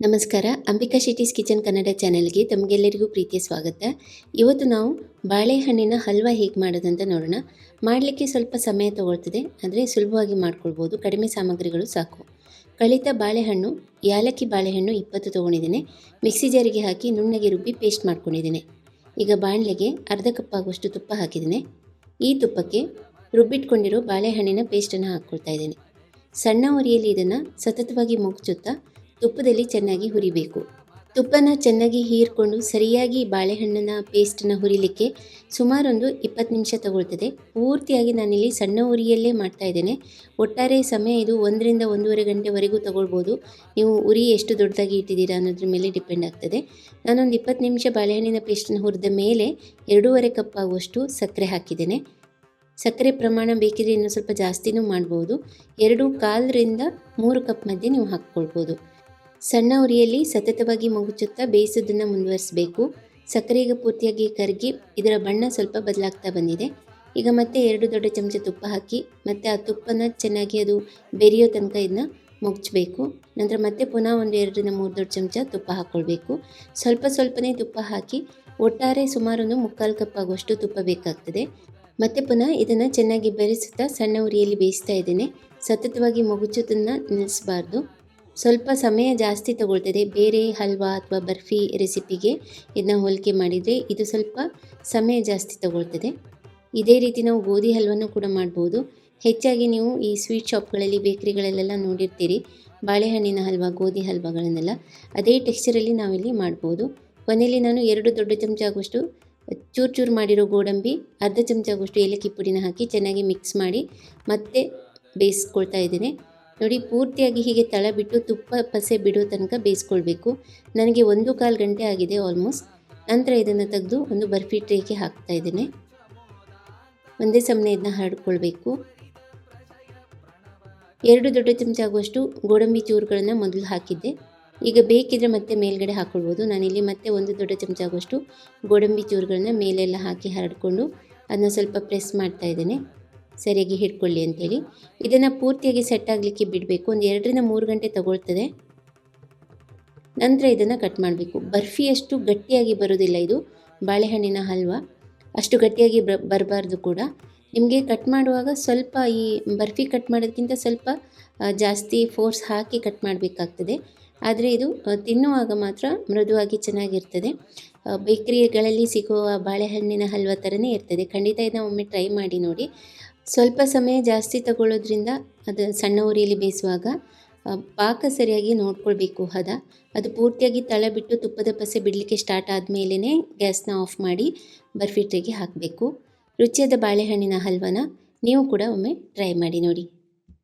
ನಮಸ್ಕಾರ, ಅಂಬಿಕಾ ಶೆಟ್ಟೀಸ್ ಕಿಚನ್ ಕನ್ನಡ ಚಾನೆಲ್ಗೆ ತಮಗೆಲ್ಲರಿಗೂ ಪ್ರೀತಿಯ ಸ್ವಾಗತ. ಇವತ್ತು ನಾವು ಬಾಳೆಹಣ್ಣಿನ ಹಲ್ವಾ ಹೇಗೆ ಮಾಡೋದಂತ ನೋಡೋಣ. ಮಾಡಲಿಕ್ಕೆ ಸ್ವಲ್ಪ ಸಮಯ ತಗೊಳ್ತದೆ, ಆದರೆ ಸುಲಭವಾಗಿ ಮಾಡ್ಕೊಳ್ಬೋದು. ಕಡಿಮೆ ಸಾಮಗ್ರಿಗಳು ಸಾಕು. ಕಳಿತ ಬಾಳೆಹಣ್ಣು, ಯಾಲಕ್ಕಿ ಬಾಳೆಹಣ್ಣು ಇಪ್ಪತ್ತು ತೊಗೊಂಡಿದ್ದೇನೆ. ಮಿಕ್ಸಿ ಜಾರಿಗೆ ಹಾಕಿ ನುಣ್ಣಗೆ ರುಬ್ಬಿ ಪೇಸ್ಟ್ ಮಾಡ್ಕೊಂಡಿದ್ದೇನೆ. ಈಗ ಬಾಣಲೆಗೆ ಅರ್ಧ ಕಪ್ ಆಗುವಷ್ಟು ತುಪ್ಪ ಹಾಕಿದ್ದೇನೆ. ಈ ತುಪ್ಪಕ್ಕೆ ರುಬ್ಬಿಟ್ಕೊಂಡಿರೋ ಬಾಳೆಹಣ್ಣಿನ ಪೇಸ್ಟನ್ನು ಹಾಕ್ಕೊಳ್ತಾ ಇದ್ದೇನೆ. ಸಣ್ಣ ಉರಿಯಲ್ಲಿ ಇದನ್ನು ಸತತವಾಗಿ ಮುಗ್ಚುತ್ತಾ ತುಪ್ಪದಲ್ಲಿ ಚೆನ್ನಾಗಿ ಹುರಿಬೇಕು. ತುಪ್ಪನ ಚೆನ್ನಾಗಿ ಹೀರ್ಕೊಂಡು ಸರಿಯಾಗಿ ಬಾಳೆಹಣ್ಣಿನ ಪೇಸ್ಟನ್ನು ಹುರಿಲಿಕ್ಕೆ ಸುಮಾರೊಂದು ಇಪ್ಪತ್ತು ನಿಮಿಷ ತಗೊಳ್ತದೆ. ಪೂರ್ತಿಯಾಗಿ ನಾನಿಲ್ಲಿ ಸಣ್ಣ ಉರಿಯಲ್ಲೇ ಮಾಡ್ತಾ ಇದ್ದೇನೆ. ಒಟ್ಟಾರೆ ಸಮಯ ಇದು ಒಂದರಿಂದ ಒಂದೂವರೆ ಗಂಟೆವರೆಗೂ ತಗೊಳ್ಬೋದು. ನೀವು ಉರಿ ಎಷ್ಟು ದೊಡ್ಡದಾಗಿ ಇಟ್ಟಿದ್ದೀರಾ ಅನ್ನೋದ್ರ ಮೇಲೆ ಡಿಪೆಂಡ್ ಆಗ್ತದೆ. ನಾನೊಂದು ಇಪ್ಪತ್ತು ನಿಮಿಷ ಬಾಳೆಹಣ್ಣಿನ ಪೇಸ್ಟನ್ನು ಹುರಿದ ಮೇಲೆ ಎರಡೂವರೆ ಕಪ್ ಆಗುವಷ್ಟು ಸಕ್ಕರೆ ಹಾಕಿದ್ದೇನೆ. ಸಕ್ಕರೆ ಪ್ರಮಾಣ ಬೇಕಿದ್ರೆ ಇನ್ನೂ ಸ್ವಲ್ಪ ಜಾಸ್ತಿನೂ ಮಾಡ್ಬೋದು. ಎರಡು ಕಾಲರಿಂದ ಮೂರು ಕಪ್ ಮಧ್ಯೆ ನೀವು ಹಾಕ್ಕೊಳ್ಬೋದು. ಸಣ್ಣ ಉರಿಯಲ್ಲಿ ಸತತವಾಗಿ ಮುಗುಚುತ್ತಾ ಬೇಯಿಸೋದನ್ನು ಮುಂದುವರಿಸಬೇಕು. ಸಕ್ಕರೆ ಈಗ ಪೂರ್ತಿಯಾಗಿ ಕರಗಿ ಇದರ ಬಣ್ಣ ಸ್ವಲ್ಪ ಬದಲಾಗ್ತಾ ಬಂದಿದೆ. ಈಗ ಮತ್ತೆ ಎರಡು ದೊಡ್ಡ ಚಮಚ ತುಪ್ಪ ಹಾಕಿ, ಮತ್ತು ಆ ತುಪ್ಪನ ಚೆನ್ನಾಗಿ ಅದು ಬೆರೆಯೋ ತನಕ ಇದನ್ನ ಮುಗ್ಚಬೇಕು. ನಂತರ ಮತ್ತೆ ಪುನಃ ಒಂದು ಎರಡರಿಂದ ಮೂರು ದೊಡ್ಡ ಚಮಚ ತುಪ್ಪ ಹಾಕ್ಕೊಳ್ಬೇಕು ಸ್ವಲ್ಪ ಸ್ವಲ್ಪನೇ ತುಪ್ಪ ಹಾಕಿ, ಒಟ್ಟಾರೆ ಸುಮಾರು ಒಂದು ಮುಕ್ಕಾಲು ಕಪ್ ಆಗುವಷ್ಟು ತುಪ್ಪ ಬೇಕಾಗ್ತದೆ. ಮತ್ತೆ ಪುನಃ ಇದನ್ನು ಚೆನ್ನಾಗಿ ಬೆರೆಸುತ್ತಾ ಸಣ್ಣ ಉರಿಯಲ್ಲಿ ಬೇಯಿಸ್ತಾ ಇದ್ದೇನೆ. ಸತತವಾಗಿ ಮುಗುಚೋದನ್ನು ನಿಲ್ಲಿಸಬಾರ್ದು ಸ್ವಲ್ಪ ಸಮಯ ಜಾಸ್ತಿ ತಗೊಳ್ತದೆ. ಬೇರೆ ಹಲ್ವಾ ಅಥವಾ ಬರ್ಫಿ ರೆಸಿಪಿಗೆ ಇದನ್ನ ಹೋಲಿಕೆ ಮಾಡಿದರೆ ಇದು ಸ್ವಲ್ಪ ಸಮಯ ಜಾಸ್ತಿ ತಗೊಳ್ತದೆ. ಇದೇ ರೀತಿ ನಾವು ಗೋಧಿ ಹಲ್ವನ್ನು ಕೂಡ ಮಾಡ್ಬೋದು. ಹೆಚ್ಚಾಗಿ ನೀವು ಈ ಸ್ವೀಟ್ ಶಾಪ್ಗಳಲ್ಲಿ, ಬೇಕ್ರಿಗಳಲ್ಲೆಲ್ಲ ನೋಡಿರ್ತೀರಿ. ಬಾಳೆಹಣ್ಣಿನ ಹಲ್ವಾ, ಗೋಧಿ ಹಲ್ವಾಗಳನ್ನೆಲ್ಲ ಅದೇ ಟೆಕ್ಸ್ಚರಲ್ಲಿ ನಾವಿಲ್ಲಿ ಮಾಡ್ಬೋದು. ಕೊನೆಯಲ್ಲಿ ನಾನು ಎರಡು ದೊಡ್ಡ ಚಮಚ ಆಗುವಷ್ಟು ಚೂರು ಚೂರು ಮಾಡಿರೋ ಗೋಡಂಬಿ, ಅರ್ಧ ಚಮಚ ಆಗುವಷ್ಟು ಏಲಕ್ಕಿ ಪುಡಿನ ಹಾಕಿ ಚೆನ್ನಾಗಿ ಮಿಕ್ಸ್ ಮಾಡಿ ಮತ್ತೆ ಬೇಯಿಸ್ಕೊಳ್ತಾ ಇದ್ದೇನೆ. ನೋಡಿ, ಪೂರ್ತಿಯಾಗಿ ಹೀಗೆ ತಳ ಬಿಟ್ಟು ತುಪ್ಪ ಪಸೆ ಬಿಡೋ ತನಕ ಬೇಯಿಸ್ಕೊಳ್ಬೇಕು. ನನಗೆ ಒಂದು ಕಾಲು ಗಂಟೆ ಆಗಿದೆ ಆಲ್ಮೋಸ್ಟ್. ನಂತರ ಇದನ್ನು ತೆಗೆದು ಒಂದು ಬರ್ಫಿ ಟ್ರೇಗೆ ಹಾಕ್ತಾ ಇದ್ದೇನೆ. ಒಂದೇ ಸಮನೆ ಇದನ್ನ ಹರಡ್ಕೊಳ್ಬೇಕು ಎರಡು ದೊಡ್ಡ ಚಮಚ ಆಗುವಷ್ಟು ಗೋಡಂಬಿ ಚೂರುಗಳನ್ನು ಮೊದಲು ಹಾಕಿದ್ದೆ. ಈಗ ಬೇಕಿದ್ರೆ ಮತ್ತೆ ಮೇಲ್ಗಡೆ ಹಾಕ್ಕೊಳ್ಬೋದು ನಾನಿಲ್ಲಿ ಮತ್ತೆ ಒಂದು ದೊಡ್ಡ ಚಮಚ ಆಗುವಷ್ಟು ಗೋಡಂಬಿ ಚೂರುಗಳನ್ನ ಮೇಲೆಲ್ಲ ಹಾಕಿ ಹರಡಿಕೊಂಡು ಅದನ್ನ ಸ್ವಲ್ಪ ಪ್ರೆಸ್ ಮಾಡ್ತಾ ಇದ್ದೇನೆ. ಸರಿಯಾಗಿ ಹಿಡ್ಕೊಳ್ಳಿ ಅಂಥೇಳಿ ಇದನ್ನು ಪೂರ್ತಿಯಾಗಿ ಸೆಟ್ ಆಗಲಿಕ್ಕೆ ಬಿಡಬೇಕು. ಒಂದು ಎರಡರಿಂದ ಮೂರು ಗಂಟೆ ತಗೊಳ್ತದೆ. ನಂತರ ಇದನ್ನು ಕಟ್ ಮಾಡಬೇಕು. ಬರ್ಫಿಯಷ್ಟು ಗಟ್ಟಿಯಾಗಿ ಬರೋದಿಲ್ಲ ಇದು. ಬಾಳೆಹಣ್ಣಿನ ಹಲ್ವಾ. ಅಷ್ಟು ಗಟ್ಟಿಯಾಗಿ ಬರಬಾರ್ದು ಕೂಡ. ನಿಮಗೆ ಕಟ್ ಮಾಡುವಾಗ ಸ್ವಲ್ಪ ಈ ಬರ್ಫಿ ಕಟ್ ಮಾಡೋದಕ್ಕಿಂತ ಸ್ವಲ್ಪ ಜಾಸ್ತಿ ಫೋರ್ಸ್ ಹಾಕಿ ಕಟ್ ಮಾಡಬೇಕಾಗ್ತದೆ. ಆದರೆ ಇದು ತಿನ್ನುವಾಗ ಮಾತ್ರ ಮೃದುವಾಗಿ ಚೆನ್ನಾಗಿರ್ತದೆ. ಬೇಕ್ರಿಗಳಲ್ಲಿ ಸಿಗುವ ಬಾಳೆಹಣ್ಣಿನ ಹಲ್ವ ಥರನೇ ಇರ್ತದೆ. ಖಂಡಿತ ಇದನ್ನ ಒಮ್ಮೆ ಟ್ರೈ ಮಾಡಿ ನೋಡಿ. ಸ್ವಲ್ಪ ಸಮಯ ಜಾಸ್ತಿ ತಗೊಳ್ಳೋದ್ರಿಂದ ಅದು ಸಣ್ಣ ಉರಿಯಲ್ಲಿ ಬೇಯಿಸುವಾಗ ಪಾಕ ಸರಿಯಾಗಿ ನೋಡ್ಕೊಳ್ಬೇಕು ಹದ. ಅದು ಪೂರ್ತಿಯಾಗಿ ತಳ ಬಿಟ್ಟು ತುಪ್ಪದ ಪಸೆ ಬಿಡಲಿಕ್ಕೆ ಸ್ಟಾರ್ಟ್ ಆದಮೇಲೆ ಗ್ಯಾಸ್ನ ಆಫ್ ಮಾಡಿ ಬರ್ಫಿ ಟ್ರೇಗೆ ಹಾಕಬೇಕು. ರುಚಿಯಾದ ಬಾಳೆಹಣ್ಣಿನ ಹಲ್ವನ ನೀವು ಕೂಡ ಒಮ್ಮೆ ಟ್ರೈ ಮಾಡಿ ನೋಡಿ.